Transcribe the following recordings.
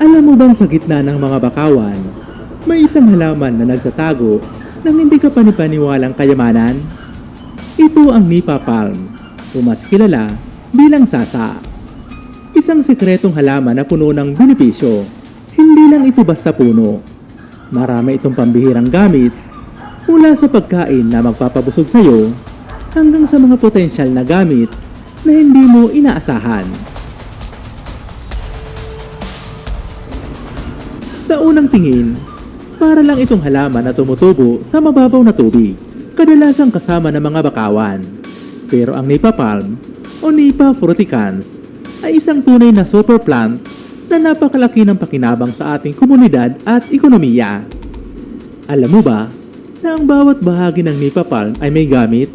Alam mo bang sa gitna ng mga bakawan, may isang halaman na nagtatago ng hindi ka panipaniwalang kayamanan? Ito ang Nipa Palm, o mas kilala bilang sasa. Isang sikretong halaman na puno ng benepisyo. Hindi lang ito basta puno. Marami itong pambihirang gamit mula sa pagkain na magpapabusog sa iyo hanggang sa mga potensyal na gamit na hindi mo inaasahan. Sa unang tingin, para lang itong halaman na tumutubo sa mababaw na tubig, kadalasang kasama ng mga bakawan. Pero ang Nipa palm o Nipa fruticans ay isang tunay na super plant na napakalaki ng pakinabang sa ating komunidad at ekonomiya. Alam mo ba na ang bawat bahagi ng Nipa palm ay may gamit?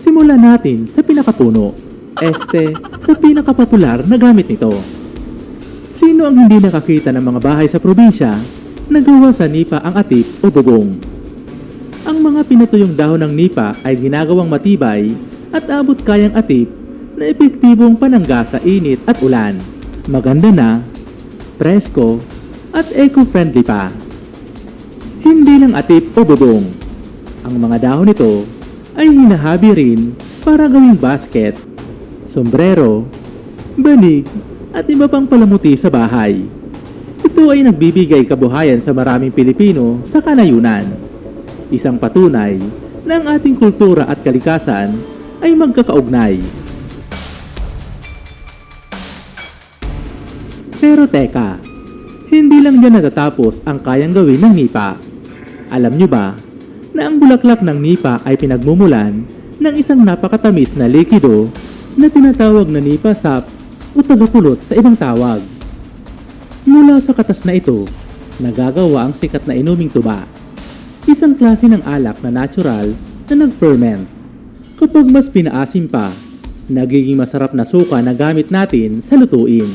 Simulan natin sa pinakapuno, este sa pinakapopular na gamit nito. Sino ang hindi nakakita ng mga bahay sa probinsya na gawa sa nipa ang atip o bubong? Ang mga pinatuyong dahon ng nipa ay ginagawang matibay at abot kayang atip na epektibong panangga sa init at ulan. Maganda na, presko, at eco-friendly pa. Hindi lang atip o bubong. Ang mga dahon nito ay hinahabi rin para gawing basket, sombrero, banig, at iba pang palamuti sa bahay. Ito ay nagbibigay kabuhayan sa maraming Pilipino sa kanayunan. Isang patunay na ang ating kultura at kalikasan ay magkakaugnay. Pero teka, hindi lang dyan natatapos ang kayang gawin ng nipa. Alam nyo ba na ang bulaklak ng nipa ay pinagmumulan ng isang napakatamis na likido na tinatawag na nipa sap o tagapulot sa ibang tawag. Mula sa katas na ito, nagagawa ang sikat na inuming tuba. Isang klase ng alak na natural na nag-ferment. Kapag mas pinaasim pa, nagiging masarap na suka na gamit natin sa lutuin.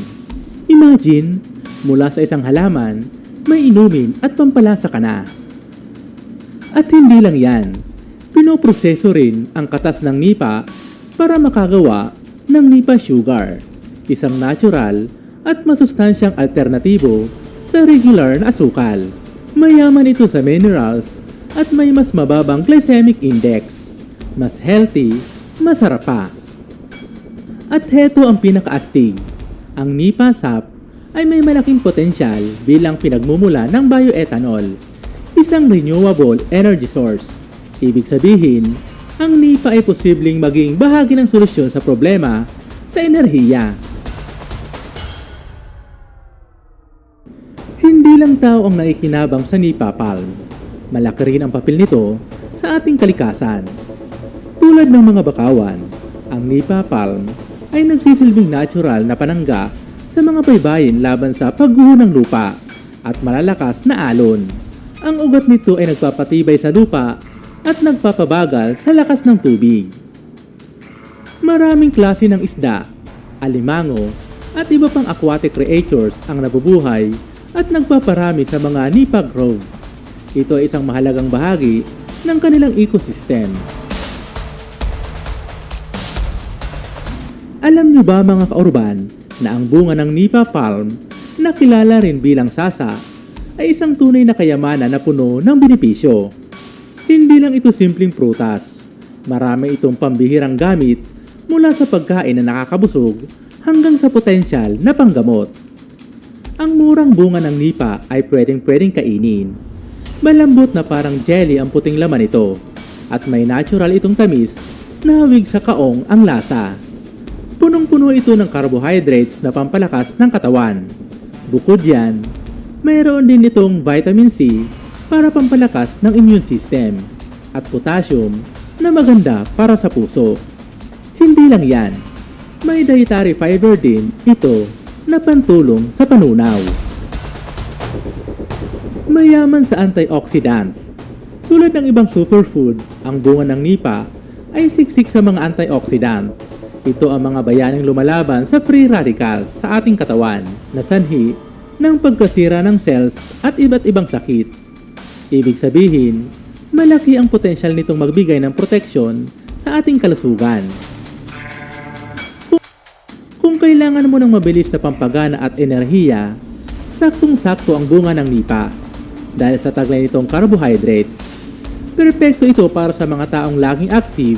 Imagine, mula sa isang halaman, may inumin at pampalasa ka na. At hindi lang yan, pinoproseso rin ang katas ng nipa para makagawa ng nipa sugar, isang natural at masustansyang alternatibo sa regular na asukal. Mayaman ito sa minerals at may mas mababang glycemic index. Mas healthy, masarap pa. At heto ang pinakaastig. Ang Nipa sap ay may malaking potensyal bilang pinagmumula ng bioethanol, isang renewable energy source. Ibig sabihin, ang Nipa ay posibleng maging bahagi ng solusyon sa problema sa enerhiya. Hindi lang tao ang naikinabang sa Nipa Palm. Malaki rin ang papel nito sa ating kalikasan. Tulad ng mga bakawan, ang Nipa Palm ay nagsisilbing natural na panangga sa mga baybayin laban sa pagguho ng lupa at malalakas na alon. Ang ugat nito ay nagpapatibay sa lupa at nagpapabagal sa lakas ng tubig. Maraming klase ng isda, alimango, at iba pang aquatic creatures ang nabubuhay at nagpaparami sa mga Nipa Grove. Ito ay isang mahalagang bahagi ng kanilang ecosystem. Alam niyo ba mga kaurban na ang bunga ng Nipa palm na kilala rin bilang sasa ay isang tunay na kayamanan na puno ng benepisyo. Hindi lang ito simpleng prutas. Marami itong pambihirang gamit mula sa pagkain na nakakabusog hanggang sa potensyal na panggamot. Ang murang bunga ng nipa ay pwedeng pwedeng kainin. Malambot na parang jelly ang puting laman nito at may natural itong tamis na hawig sa kaong ang lasa. Punong-puno ito ng carbohydrates na pampalakas ng katawan. Bukod yan, mayroon din itong vitamin C para pampalakas ng immune system at potassium na maganda para sa puso. Hindi lang yan, may dietary fiber din ito na pantulong sa panunaw. Mayaman sa antioxidants. Tulad ng ibang superfood, ang bunga ng nipa ay siksik sa mga antioxidant. Ito ang mga bayaning lumalaban sa free radicals sa ating katawan na sanhi ng pagkasira ng cells at iba't ibang sakit. Ibig sabihin, malaki ang potensyal nitong magbigay ng proteksyon sa ating kalusugan. Kung kailangan mo ng mabilis na pampagana at enerhiya, saktong-sakto ang bunga ng nipa dahil sa taglay nitong carbohydrates. Perpekto ito para sa mga taong laging active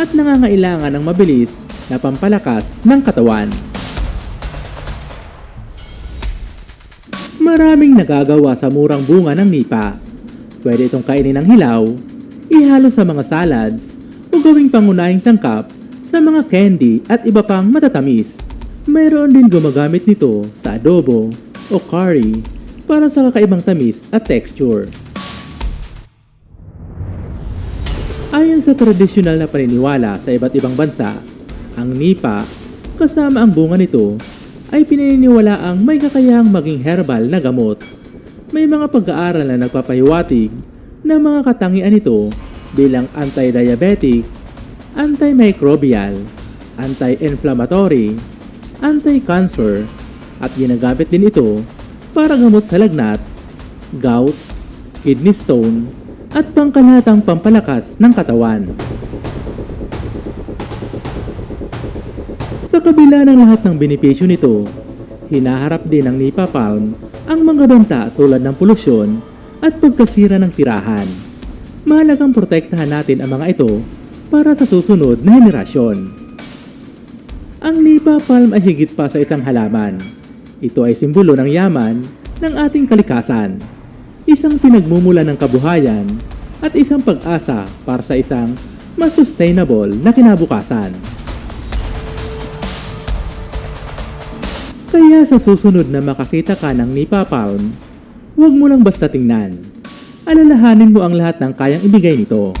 at nangangailangan ng mabilis na pampalakas ng katawan. Maraming nagagawa sa murang bunga ng nipa. Pwede itong kainin ng hilaw, ihalo sa mga salads, o gawing pangunahing sangkap sa mga candy at iba pang matatamis. Mayroon din gumagamit nito sa adobo o curry para sa kakaibang tamis at texture. Ayon sa tradisyonal na paniniwala sa iba't ibang bansa, ang nipa kasama ang bunga nito ay pinaniniwala ang may kakayahang maging herbal na gamot. May mga pag-aaral na nagpapahiwatig na mga katangian nito bilang anti-diabetic, antimicrobial, anti-inflammatory, anti-cancer, at ginagamit din ito para gamot sa lagnat, gout, kidney stone, at pangkalatang pampalakas ng katawan. Sa kabila ng lahat ng benepisyo nito, hinaharap din ng Nipa Palm ang mga banta tulad ng polusyon at pagkasira ng tirahan. Mahalagang protektahan natin ang mga ito para sa susunod na henerasyon. Ang Nipa Palm ay higit pa sa isang halaman. Ito ay simbolo ng yaman ng ating kalikasan, isang pinagmumula ng kabuhayan at isang pag-asa para sa isang mas sustainable na kinabukasan. Kaya sa susunod na makakita ka ng Nipa Palm, huwag mo lang basta tingnan. Alalahanin mo ang lahat ng kayang ibigay nito.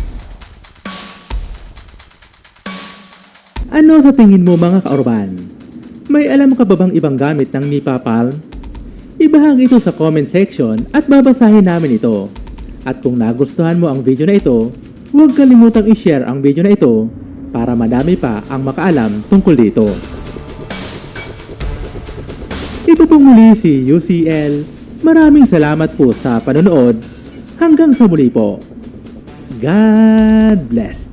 Ano sa tingin mo mga kaorban? May alam ka ba bang ibang gamit ng Nipa Palm? Ibahagi ito sa comment section at babasahin namin ito. At kung nagustuhan mo ang video na ito, huwag kalimutang i-share ang video na ito para madami pa ang makaalam tungkol dito. Ito pong muli si UCL. Maraming salamat po sa panonood. Hanggang sa muli po. God bless.